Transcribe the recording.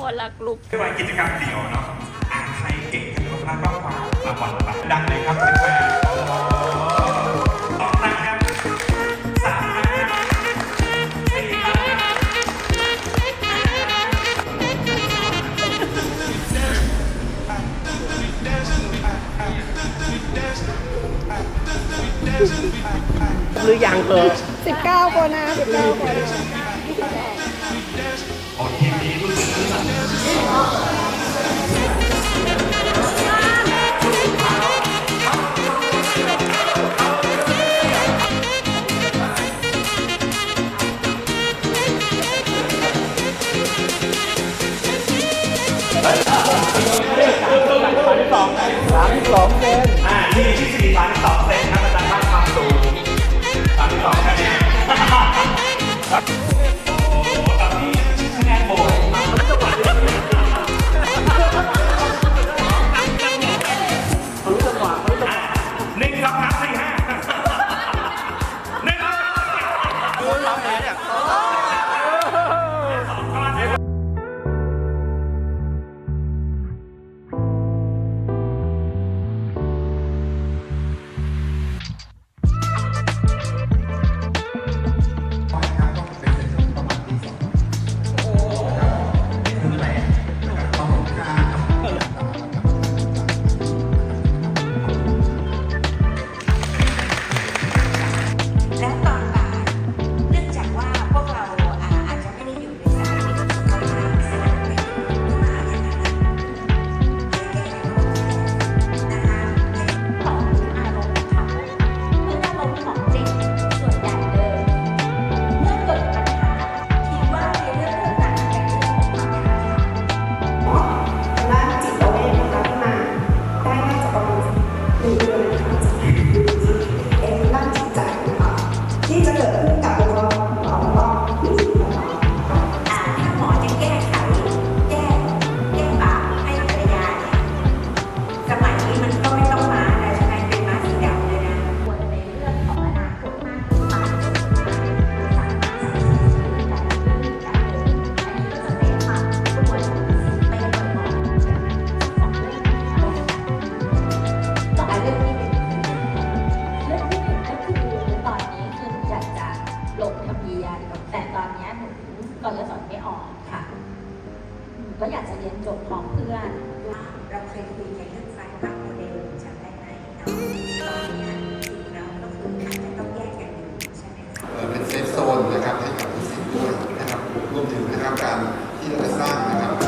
คนละกลุ่มไม่ว่ากิจกรรมเดี่ยวเนาะอ่านใครเก่งขึ้นมากก็กว่ารางวัลไปดังเลยครับแฟนๆสองครั้งครับสามครั้งครับสี่ครั้งครับหรือยังเออ19 คนนะ19คน สองสามสองเามที่สองเซนครับงควาสองแค่นนะแนนจะมั่หววะหนึ่สามสี่สองสาม หนูก่อนจะสอนไม่ออกค่ะก็อยากจะเรียนจบพร้อมเพื่อน เราเคยคุยกันเรื่องไฟฟ้าโมเดลจำได้ไหมตอนนี้เางไหเป็นเซฟโซนนะครับให้กับผู้สิทธิ์ด้วยนะครับรวมถึงนะครับการที่เราสร้างนะครับ